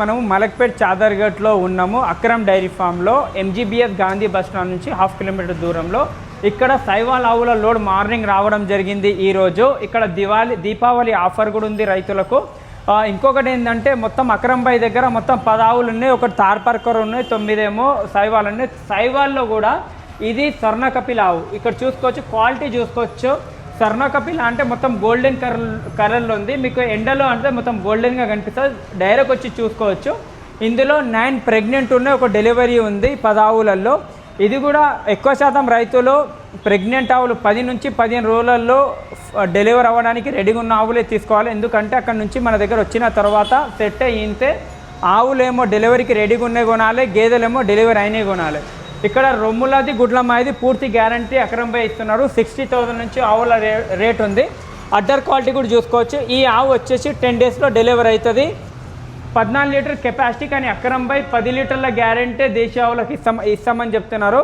మనము మలక్పేట్ చాదర్ఘట్లో ఉన్నాము. అక్రమ్ డైరీ ఫామ్లో ఎంజీబీఎస్ గాంధీ బస్ స్టాండ్ నుంచి హాఫ్ కిలోమీటర్ దూరంలో. ఇక్కడ సైవాల్ ఆవుల లోడ్ మార్నింగ్ రావడం జరిగింది ఈరోజు ఇక్కడ దివాళి దీపావళి ఆఫర్ కూడా ఉంది రైతులకు. ఇంకొకటి ఏంటంటే మొత్తం అక్రంబాయి దగ్గర మొత్తం పది ఆవులు ఉన్నాయి. ఒకటి తార్పర్కర్ ఉన్నాయి తొమ్మిదేమో సైవాల్ ఉన్నాయి. సైవాల్లో కూడా ఇది స్వర్ణ కపిల్ ఆవు. ఇక్కడ చూసుకోవచ్చు క్వాలిటీ చూసుకోవచ్చు. స్వర్ణ కపిల్ అంటే మొత్తం గోల్డెన్ కలర్ కలర్లో ఉంది. మీకు ఎండలో అంటే మొత్తం గోల్డెన్గా కనిపిస్తుంది. డైరెక్ట్ వచ్చి చూసుకోవచ్చు. ఇందులో నైన్ ప్రెగ్నెంట్ ఉన్న ఒక డెలివరీ ఉంది పదావులలో. ఇది కూడా ఎక్కువ శాతం రైతులు ప్రెగ్నెంట్ ఆవులు పది నుంచి పదిహేను రోజులలో డెలివర్ అవ్వడానికి రెడీగా ఉన్న ఆవులే తీసుకోవాలి. ఎందుకంటే అక్కడ నుంచి మన దగ్గర వచ్చిన తర్వాత సెట్ అయ్యింతే ఆవులేమో డెలివరీకి రెడీగా ఉన్నాయి కొనాలి గేదెలేమో డెలివరీ అయినాయి కొనాలి. ఇక్కడ రొమ్ములది గుడ్ల మాది పూర్తి గ్యారంటీ అక్రమంపై ఇస్తున్నారు. సిక్స్టీ థౌసండ్ నుంచి ఆవుల రే రేట్ ఉంది. అడ్డర్ క్వాలిటీ కూడా చూసుకోవచ్చు. ఈ ఆవు వచ్చేసి టెన్ డేస్లో డెలివరీ అవుతుంది. పద్నాలుగు లీటర్ కెపాసిటీ కానీ అక్రమంపై పది లీటర్ల గ్యారంటీ దేశీయ ఆవులకు ఇస్తాం ఇస్తామని చెప్తున్నారు.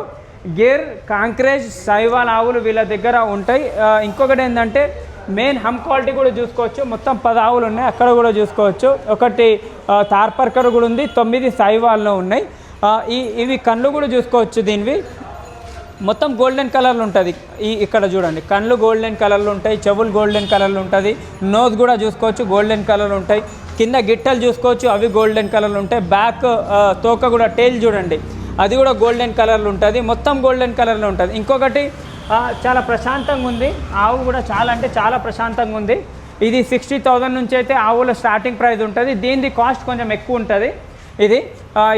గేర్ కాంక్రేజ్ సైవాల్ ఆవులు వీళ్ళ దగ్గర ఉంటాయి. ఇంకొకటి ఏంటంటే మెయిన్ హమ్ క్వాలిటీ కూడా చూసుకోవచ్చు. మొత్తం పది ఆవులు ఉన్నాయి. అక్కడ కూడా చూసుకోవచ్చు. ఒకటి తార్పర్కర్ కూడా ఉంది. తొమ్మిది సైవాల్లో ఉన్నాయి. ఈ ఇవి కళ్ళు కూడా చూసుకోవచ్చు దీనివి. మొత్తం గోల్డెన్ కలర్లో ఉంటుంది. ఈ ఇక్కడ చూడండి. కళ్ళు గోల్డెన్ కలర్లు ఉంటాయి చెవులు గోల్డెన్ కలర్లు ఉంటుంది నోస్ కూడా చూసుకోవచ్చు గోల్డెన్ కలర్లు ఉంటాయి. కింద గిట్టలు చూసుకోవచ్చు అవి గోల్డెన్ కలర్లు ఉంటాయి. బ్యాక్ తోక కూడా టైల్ చూడండి. అది కూడా గోల్డెన్ కలర్లో ఉంటుంది. మొత్తం గోల్డెన్ కలర్లో ఉంటుంది. ఇంకొకటి చాలా ప్రశాంతంగా ఉంది. ఆవు కూడా చాలా అంటే చాలా ప్రశాంతంగా ఉంది. ఇది సిక్స్టీ థౌజండ్ నుంచి అయితే ఆవుల స్టార్టింగ్ ప్రైస్ ఉంటుంది. దీనిది కాస్ట్ కొంచెం ఎక్కువ ఉంటుంది. ఇది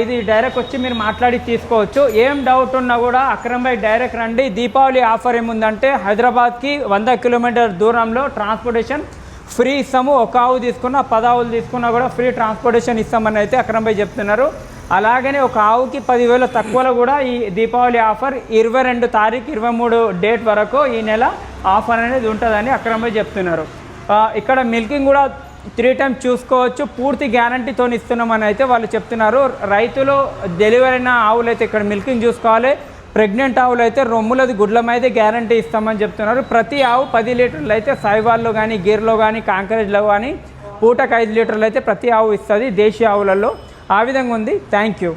ఇది డైరెక్ట్ వచ్చి మీరు మాట్లాడి తీసుకోవచ్చు. ఏం డౌట్ ఉన్నా కూడా అక్రమ్ బై డైరెక్ట్ రండి. దీపావళి ఆఫర్ ఏముందంటే హైదరాబాద్కి వంద కిలోమీటర్ దూరంలో ట్రాన్స్పోర్టేషన్ ఫ్రీ ఇస్తాము. ఒక ఆవు తీసుకున్నా పదావులు ఆవులు తీసుకున్నా కూడా ఫ్రీ ట్రాన్స్పోర్టేషన్ ఇస్తామని అయితే అక్రమ్ బై చెప్తున్నారు. అలాగనే ఒక ఆవుకి పదివేల తక్కువలో కూడా ఈ దీపావళి ఆఫర్ ఇరవై రెండు తారీఖు ఇరవై మూడు డేట్ వరకు ఈ నెల ఆఫర్ అనేది ఉంటుందని అక్రమ్ బై చెప్తున్నారు. ఇక్కడ మిల్కింగ్ కూడా త్రీ టైమ్ చూసుకోవచ్చు. పూర్తి గ్యారంటీతో ఇస్తున్నామని అయితే వాళ్ళు చెప్తున్నారు. రైతులు డెలివరీ అయిన ఆవులు అయితే ఇక్కడ మిల్కింగ్ చూసుకోవాలి. ప్రెగ్నెంట్ ఆవులు అయితే రొమ్ములది గుడ్ల మీద గ్యారంటీ ఇస్తామని చెప్తున్నారు. ప్రతి ఆవు పది లీటర్లు అయితే సాయివాల్లో కానీ గీర్లో కానీ కాంకరేజ్లో కానీ పూటకు ఐదు లీటర్లు అయితే ప్రతి ఆవు ఇస్తుంది దేశీయ ఆవులలో. ఆ విధంగా ఉంది. Thank you